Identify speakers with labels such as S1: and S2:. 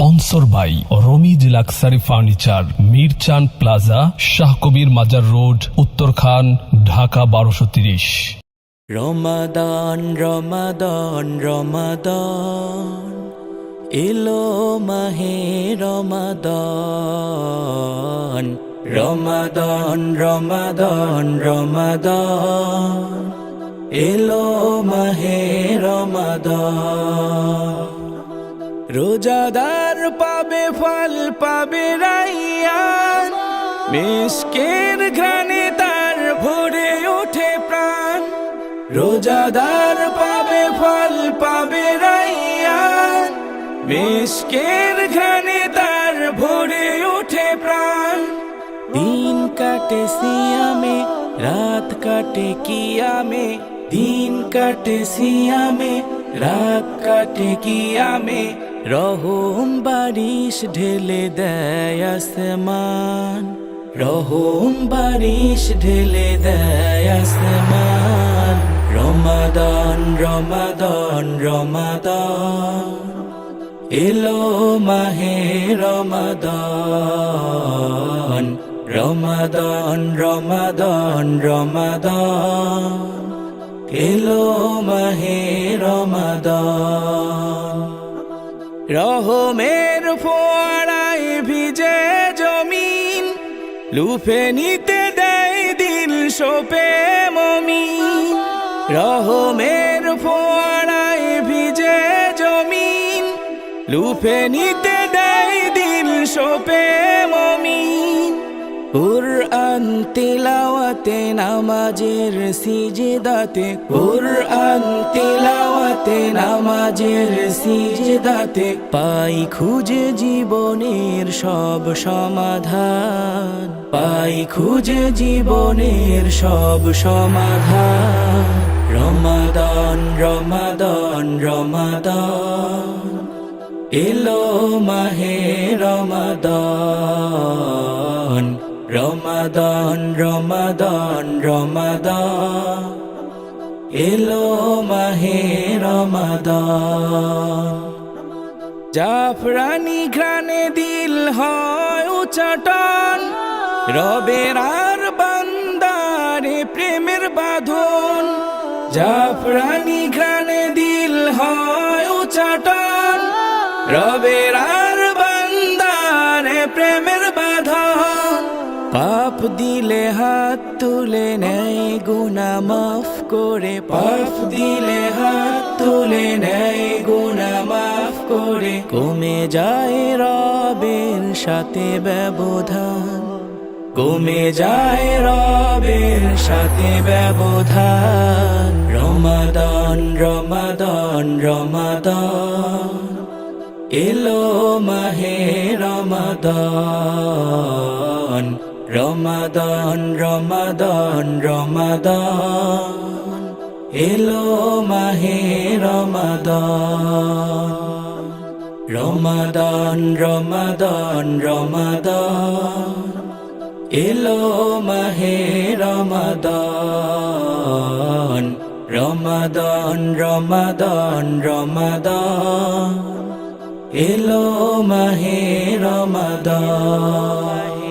S1: Sponsor by Ramiz luxury furniture, Mirchan plaza Shahkabir Mazar road, Uttarkhan, Dhaka বারোশো তিরিশ।
S2: রমাদান রমাদান রমাদান, এলো মাহে রমাদান। রমাদান রমাদান রমাদান, এলো মাহে রমাদান। রোজাদার পাবে ফল, পাবে রাইয়ান মিসকের ঘ্রাণে তার ভরে ওঠে প্রাণ। রোজাদার পাবে ফল, পাবে রাইয়ান মিসকের ঘ্রাণে তার ভরে ওঠে প্রাণ। দিন কাটে সিয়ামে, রাত কাটে কিয়ামে। দিন কাটে সিয়ামে, রাত কাটে কিয়ামে। রহম বারিশ ঢেলে দেয় আসমান। রহম বারিশ ঢেলে দেয় আসমান। রমাদান রমাদান রমাদান। এলো মাহে রমাদান। রমাদান রমাদান রমাদান। এলো মাহে রমাদান। রহমের ফোয়ারায় ভিজে জমিন, লুফে নিতে দেয় দিল সোপে মমিন। রহমের ফোয়ারায় ভিজে জমিন, লুফে নিতে দেয় দিল সোপে মমিন। কুরআন তিলাওয়াতে, নামাজের সিজদাতে, কুরআন তিলাওয়াতে, নামাজের সিজদাতে পাই খুঁজে জীবনের সব সমাধান, পাই খুঁজে জীবনের সব সমাধান। রমাদান রমাদান রমাদান, এলো মাহে রমাদান। রমাদান রমাদান রমাদান। এলো মাহে রমাদান। জাফরানি ঘ্রাণে দিল হয় উচাটন। রবের আর বান্দারে প্রেমের বাঁধন। জাফরানি ঘ্রাণে দিল হয় উচাটন। রবের আর বান্দারে প্রেমের বাঁধন। পাপ দিলে হাত তুলে নেয়, গুনা মাফ করে পাপ দিলে হাত তুলে নেয়, গুনা মাফ করে কমে যায় রবের সাথে ব্যবধান। কমে যায় রবের সাথে ব্যবধান। রমাদান রমাদান রমাদান। এলো মাহে রমাদান। রমাদান রমাদান রমাদান। এলো মাহে রমাদান। রমাদান রমাদান রমাদান। এলো মাহে রমাদান। রমাদান রমাদান রমাদান। এলো মাহে রমাদান।